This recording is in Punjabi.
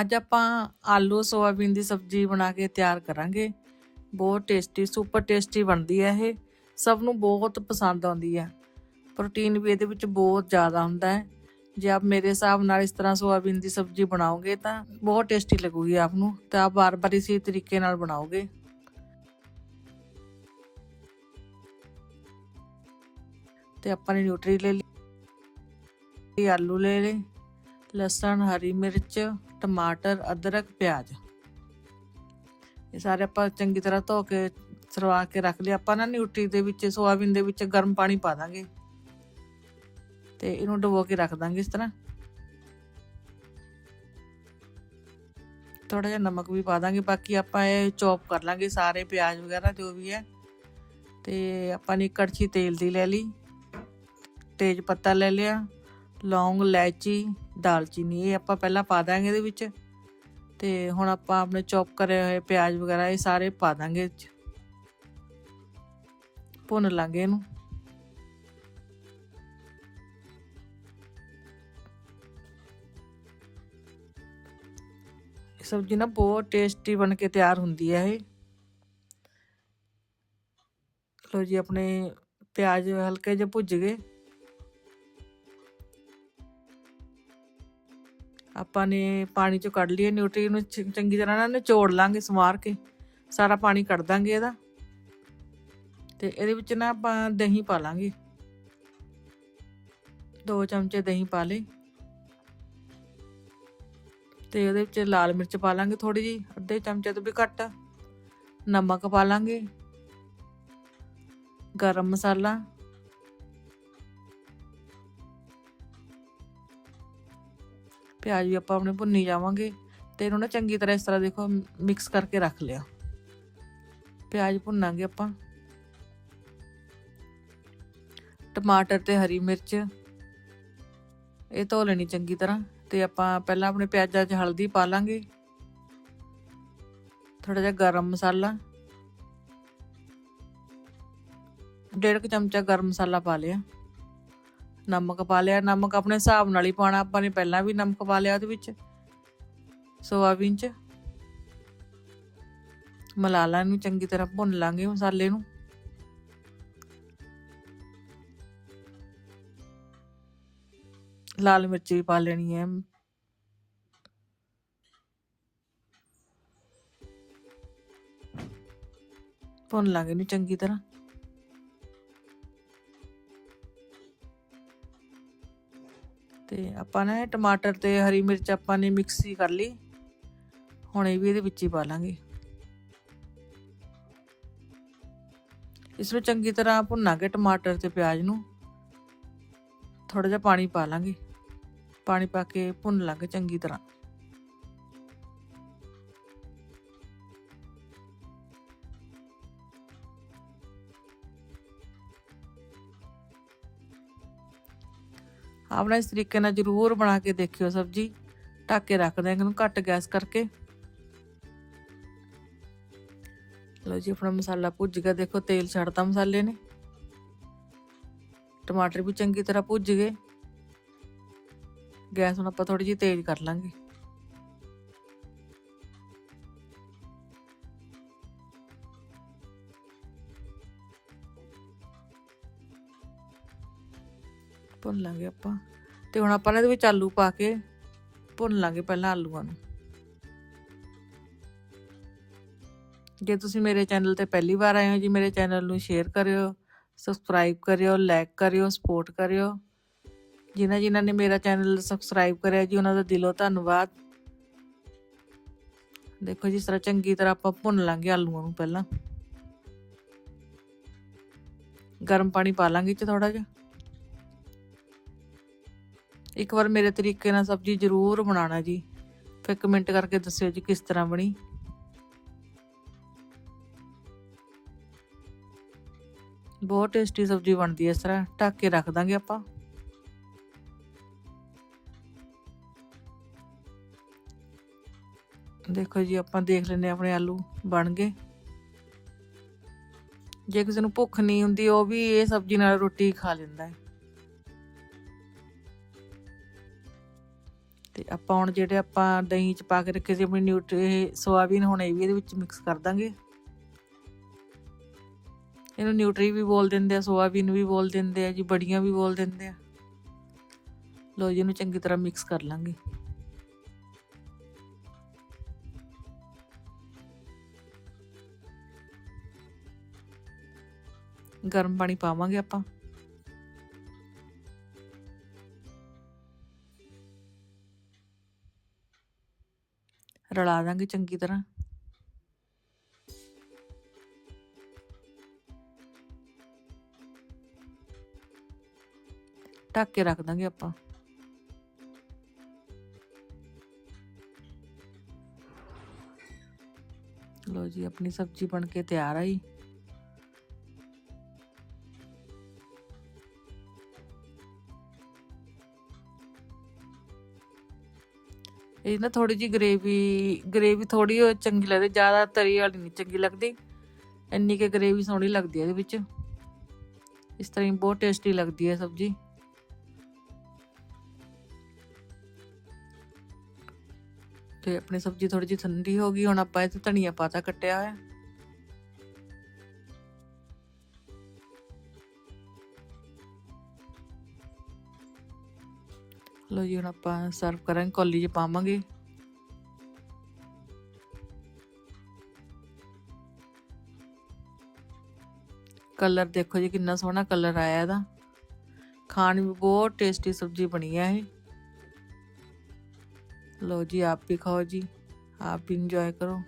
ਅੱਜ ਆਪਾਂ ਆਲੂ ਸੋਇਆਬੀਨ ਦੀ ਸਬਜ਼ੀ ਬਣਾ ਕੇ ਤਿਆਰ ਕਰਾਂਗੇ। ਬਹੁਤ ਟੇਸਟੀ ਸੁਪਰ ਟੇਸਟੀ ਬਣਦੀ ਹੈ ਇਹ। ਸਭ ਨੂੰ ਬਹੁਤ ਪਸੰਦ ਆਉਂਦੀ ਹੈ ਪ੍ਰੋਟੀਨ ਵੀ ਇਹਦੇ ਵਿੱਚ ਬਹੁਤ ਜ਼ਿਆਦਾ ਹੁੰਦਾ ਹੈ। ਜੇ ਆਪ ਮੇਰੇ ਹਿਸਾਬ ਨਾਲ ਇਸ ਤਰ੍ਹਾਂ ਸੋਇਆਬੀਨ ਦੀ ਸਬਜ਼ੀ ਬਣਾਓਗੇ ਤਾਂ ਬਹੁਤ ਟੇਸਟੀ ਲੱਗੂਗੀ ਆਪ ਨੂੰ ਤਾਂ ਆਪ ਬਾਰ-ਬਾਰ ਇਸੇ ਤਰੀਕੇ ਨਾਲ ਬਣਾਓਗੇ। ਤੇ ਆਪਾਂ ਨੇ ਨਿਊਟਰੀ ਲੈ ਲਈ, ਆਲੂ ਲੈ ਲਏ। ਲਸਣ, ਹਰੀ ਮਿਰਚ, ਟਮਾਟਰ, ਅਦਰਕ, ਪਿਆਜ਼। ਇਹ ਸਾਰੇ ਆਪਾਂ ਚੰਗੀ ਤਰ੍ਹਾਂ ਧੋ ਕੇ, ਸਰਵਾ ਕੇ ਰੱਖ ਲਿਆ ਆਪਾਂ ਨਾ ਨਿਊਟਰੀ ਦੇ ਵਿੱਚ, ਸੋਆਬੀਨ ਦੇ ਵਿੱਚ ਗਰਮ ਪਾਣੀ ਪਾ ਦਾਂਗੇ। ਤੇ ਇਹਨੂੰ ਡਬੋ ਕੇ ਰੱਖ ਦਾਂਗੇ ਇਸ ਤਰ੍ਹਾਂ। ਥੋੜਾ ਜਿਹਾ ਨਮਕ ਵੀ ਪਾ ਦਾਂਗੇ। ਬਾਕੀ ਆਪਾਂ ਇਹ ਚੌਪ ਕਰ ਲਾਂਗੇ ਸਾਰੇ ਪਿਆਜ਼ ਵਗੈਰਾ, ਜੋ ਵੀ ਹੈ। ਤੇ ਆਪਾਂ ਨੇ ਕੜਛੀ ਤੇਲ ਦੀ ਲੈ ਲਈ। ਤੇਜ ਪੱਤਾ ਲੈ ਲਿਆ। ਲੌਂਗ, ਇਲਾਇਚੀ, ਦਾਲਚੀਨੀ, ਇਹ ਆਪਾਂ ਪਹਿਲਾਂ ਪਾ ਦਾਂਗੇ ਇਹਦੇ ਵਿੱਚ। ਤੇ ਹੁਣ ਆਪਾਂ ਆਪਣੇ ਚੌਪ ਕਰੇ ਹੋਏ ਪਿਆਜ਼ ਵਗੈਰਾ, ਇਹ ਸਾਰੇ ਪਾ ਦਾਂਗੇ ਭੁੰਨ ਲਾਂਗੇ ਇਹਨੂੰ। ਸਬਜ਼ੀ ਨਾ ਬਹੁਤ ਟੇਸਟੀ ਬਣ ਕੇ ਤਿਆਰ ਹੁੰਦੀ ਹੈ ਇਹ। ਲੋ ਜੀ, ਆਪਣੇ ਪਿਆਜ਼ ਹਲਕੇ ਜਿਹੇ ਭੁੱਜ ਗਏ। ਆਪਾਂ ਨੇ ਪਾਣੀ ਚੋਂ ਕੱਢ ਲਈਏ ਨਿਊਟਰੀ ਨੂੰ ਚੰਗੀ ਤਰ੍ਹਾਂ ਨਾਲ ਨਿਚੋੜ ਲਾਂਗੇ ਸਮਾਰ ਕੇ। ਸਾਰਾ ਪਾਣੀ ਕੱਢ ਦਾਂਗੇ ਇਹਦਾ। ਤੇ ਇਹਦੇ ਵਿੱਚ ਨਾ ਆਪਾਂ ਦਹੀਂ ਪਾ ਲਾਂਗੇ। ਦੋ ਚਮਚੇ ਦਹੀਂ ਪਾ ਲੇ ਤੇ ਉਹਦੇ ਵਿੱਚ ਲਾਲ ਮਿਰਚ ਪਾ ਲਾਂਗੇ ਥੋੜੀ ਜੀ ਅੱਧੇ ਚਮਚੇ ਤੋਂ ਵੀ ਘੱਟ। ਨਮਕ ਪਾ ਲਾਂਗੇ। ਗਰਮ ਮਸਾਲਾ। ਪਿਆਜ਼ ਵੀ ਆਪਾਂ ਆਪਣੇ ਭੁੰਨੀ ਜਾਵਾਂਗੇ ਤੇ ਇਹਨੂੰ ਨਾ ਚੰਗੀ ਤਰ੍ਹਾਂ ਇਸ ਤਰ੍ਹਾਂ ਦੇਖੋ ਮਿਕਸ ਕਰਕੇ ਰੱਖ ਲਿਆ। ਪਿਆਜ਼ ਭੁੰਨਾਂਗੇ ਆਪਾਂ। ਟਮਾਟਰ ਤੇ ਹਰੀ ਮਿਰਚ, ਇਹ ਧੋ ਲੈਣੀ ਚੰਗੀ ਤਰ੍ਹਾਂ ਤੇ ਆਪਾਂ ਪਹਿਲਾਂ ਆਪਣੇ ਪਿਆਜ਼ਾਂ 'ਚ ਹਲਦੀ ਪਾ ਲਾਂਗੇ। ਥੋੜਾ ਜਿਹਾ ਗਰਮ ਮਸਾਲਾ, ਡੇਢ ਕੁ ਚਮਚਾ ਗਰਮ ਮਸਾਲਾ ਪਾ ਲਿਆ। ਨਮਕ ਪਾ ਲਿਆ, ਨਮਕ ਆਪਣੇ ਹਿਸਾਬ ਨਾਲ ਹੀ ਪਾਣਾ ਆਪਾਂ ਨੇ ਪਹਿਲਾਂ ਵੀ ਨਮਕ ਪਾ ਲਿਆ ਉਹਦੇ ਵਿੱਚ, ਸੋਆਬੀਨ 'ਚ। ਮਲਾਲਾ ਨੂੰ ਚੰਗੀ ਤਰ੍ਹਾਂ ਭੁੰਨ ਲਾਂਗੇ ਮਸਾਲੇ ਨੂੰ। ਲਾਲ ਮਿਰਚ ਵੀ ਪਾ ਲੈਣੀ ਹੈ। ਭੁੰਨ ਲਾਂਗੇ ਇਹਨੂੰ ਚੰਗੀ ਤਰ੍ਹਾਂ। ਤੇ ਆਪਾਂ ਨੇ ਟਮਾਟਰ ਤੇ ਹਰੀ ਮਿਰਚ ਆਪਾਂ ਨੇ ਮਿਕਸੀ ਕਰ ਲਈ। ਹੁਣ ਇਹ ਵੀ ਇਹਦੇ ਵਿੱਚ ਹੀ ਪਾ ਲਾਂਗੇ। ਇਸ ਵਿੱਚ ਚੰਗੀ ਤਰ੍ਹਾਂ ਭੁੰਨਾਂਗੇ ਟਮਾਟਰ ਤੇ ਪਿਆਜ਼ ਨੂੰ ਥੋੜਾ ਜਿਹਾ ਪਾਣੀ ਪਾ ਲਾਂਗੇ। ਪਾਣੀ ਪਾ ਕੇ ਭੁੰਨ ਲਾਂਗੇ ਚੰਗੀ ਤਰ੍ਹਾਂ। ਆਪਣਾ ਇਸ ਤਰੀਕੇ ਨਾਲ ਜ਼ਰੂਰ ਬਣਾ ਕੇ ਦੇਖਿਓ ਸਬਜੀ। ਢੱਕ ਕੇ ਰੱਖ ਦਿਆਂ ਇਹਨੂੰ ਘੱਟ ਗੈਸ ਕਰਕੇ। ਲਓ ਜੀ, ਆਪਣਾ ਮਸਾਲਾ ਭੁੱਜ ਗਿਆ। ਦੇਖੋ, ਤੇਲ ਛੱਡਤਾ ਮਸਾਲੇ ਨੇ। ਟਮਾਟਰ ਵੀ ਚੰਗੀ ਤਰ੍ਹਾਂ ਭੁੱਜ ਗਏ। ਗੈਸ ਹੁਣ ਆਪਾਂ ਥੋੜੀ ਜਿਹੀ ਤੇਜ਼ ਕਰ ਲਾਂਗੇ। ਭੁੰਨ ਲਾਂਗੇ ਆਪਾਂ। ਤੇ ਹੁਣ ਆਪਾਂ ਨੇ ਇਹਦੇ ਵਿੱਚ ਆਲੂ ਪਾ ਕੇ ਭੁੰਨ ਲਾਂਗੇ ਪਹਿਲਾਂ ਆਲੂਆਂ ਨੂੰ। ਜੇ ਤੁਸੀਂ ਮੇਰੇ ਚੈਨਲ ਤੇ ਪਹਿਲੀ ਵਾਰ ਆਏ ਹੋ ਜੀ, ਮੇਰੇ ਚੈਨਲ ਨੂੰ ਸ਼ੇਅਰ ਕਰਿਓ, ਸਬਸਕ੍ਰਾਈਬ ਕਰਿਓ, ਲਾਈਕ ਕਰਿਓ, ਸਪੋਰਟ ਕਰਿਓ। ਜਿਨ੍ਹਾਂ ਜਿਨ੍ਹਾਂ ਨੇ ਮੇਰਾ ਚੈਨਲ ਸਬਸਕ੍ਰਾਈਬ ਕਰਿਆ ਜੀ, ਉਹਨਾਂ ਦਾ ਦਿਲੋਂ ਧੰਨਵਾਦ। ਦੇਖੋ ਜੀ, ਇਸ ਤਰ੍ਹਾਂ ਚੰਗੀ ਤਰ੍ਹਾਂ ਆਪਾਂ ਭੁੰਨ ਲਾਂਗੇ ਆਲੂਆਂ ਨੂੰ ਪਹਿਲਾਂ। ਗਰਮ ਪਾਣੀ ਪਾ ਲਾਂਗੇ ਚ ਥੋੜਾ ਜਿਹਾ। ਇੱਕ ਵਾਰ ਮੇਰੇ ਤਰੀਕੇ ਨਾਲ ਸਬਜ਼ੀ ਜ਼ਰੂਰ ਬਣਾਉਣਾ ਜੀ। ਫਿਰ ਕਮੈਂਟ ਕਰਕੇ ਦੱਸਿਓ ਜੀ ਕਿਸ ਤਰ੍ਹਾਂ ਬਣੀ। ਬਹੁਤ ਟੇਸਟੀ ਸਬਜ਼ੀ ਬਣਦੀ ਹੈ ਇਸ ਤਰ੍ਹਾਂ। ਢੱਕ ਕੇ ਰੱਖ ਦਾਂਗੇ ਆਪਾਂ। ਦੇਖੋ ਜੀ, ਆਪਾਂ ਦੇਖ ਲੈਨੇ ਆਪਣੇ ਆਲੂ ਬਣ ਗਏ। ਜੇ ਕਿਸੇ ਨੂੰ ਭੁੱਖ ਨਹੀਂ ਹੁੰਦੀ, ਉਹ ਵੀ ਇਹ ਸਬਜ਼ੀ ਨਾਲ ਰੋਟੀ ਖਾ ਲੈਂਦਾ ਹੈ। ਤੇ ਆਪਾਂ ਹੁਣ ਜਿਹੜੇ ਆਪਾਂ ਦਹੀਂ ਚ ਪਾ ਕੇ ਰੱਖੇ ਸੀ, ਆਪਣੀ ਨਿਊਟਰੀ ਸੋਆਬੀਨ ਹੁਣ ਇਹ ਵੀ ਇਹਦੇ ਵਿੱਚ ਮਿਕਸ ਕਰ ਦਾਂਗੇ। ਇਹਨੂੰ ਨਿਊਟਰੀ ਵੀ ਬੋਲ ਦਿੰਦੇ ਆ, ਸੋਆਬੀਨ ਵੀ ਬੋਲ ਦਿੰਦੇ ਆ ਜੀ, ਬੜੀਆਂ ਵੀ ਬੋਲ ਦਿੰਦੇ ਆ। ਲੋ ਜੀ, ਇਹਨੂੰ ਚੰਗੀ ਤਰ੍ਹਾਂ ਮਿਕਸ ਕਰ ਲਾਂਗੇ। ਗਰਮ ਪਾਣੀ ਪਾਵਾਂਗੇ ਆਪਾਂ। ਰਲਾ ਦਾਂਗੇ ਚੰਗੀ ਤਰ੍ਹਾਂ। ਢੱਕ ਕੇ ਰੱਖ ਦਾਂਗੇ ਆਪਾਂ। ਲੋ ਜੀ, ਆਪਣੀ ਸਬਜ਼ੀ ਬਣ ਕੇ ਤਿਆਰ ਆਈ। ਇਹ ਨਾ ਥੋੜੀ ਜੀ ਗ੍ਰੇਵੀ ਗ੍ਰੇਵੀ ਥੋੜੀ ਚੰਗੀ ਲੱਗਦੀ, ਜ਼ਿਆਦਾ ਤਰੀ ਵਾਲੀ ਨਹੀਂ ਚੰਗੀ ਲੱਗਦੀ। ਇੰਨੀ ਕਿ ਗ੍ਰੇਵੀ ਸੋਹਣੀ ਲੱਗਦੀ ਹੈ ਇਹਦੇ ਵਿੱਚ। ਇਸ ਤਰ੍ਹਾਂ ਹੀ ਬਹੁਤ ਟੇਸਟੀ ਲੱਗਦੀ ਹੈ ਸਬਜ਼ੀ। ਤੇ ਆਪਣੀ ਸਬਜ਼ੀ ਥੋੜੀ ਜਿਹੀ ਠੰਡੀ ਹੋ ਗਈ, ਹੁਣ ਆਪਾਂ ਇਹ 'ਚ ਧਨੀਆ ਪਾਤਾ ਕੱਟਿਆ ਹੋਇਆ। ਲੋ ਜੀ, ਹੁਣ ਆਪਾਂ ਸਰਵ ਕਰਾਂਗੇ, ਕੌਲੀ 'ਚ ਪਾਵਾਂਗੇ। ਕਲਰ ਦੇਖੋ ਜੀ, ਕਿੰਨਾ ਸੋਹਣਾ ਕਲਰ ਆਇਆ ਇਹਦਾ। ਖਾਣ ਵੀ ਬਹੁਤ ਟੇਸਟੀ ਸਬਜ਼ੀ ਬਣੀ ਹੈ ਇਹ। ਲੋ ਜੀ, ਆਪ ਵੀ ਖਾਓ ਜੀ, ਆਪ ਵੀ ਇੰਜੋਏ ਕਰੋ।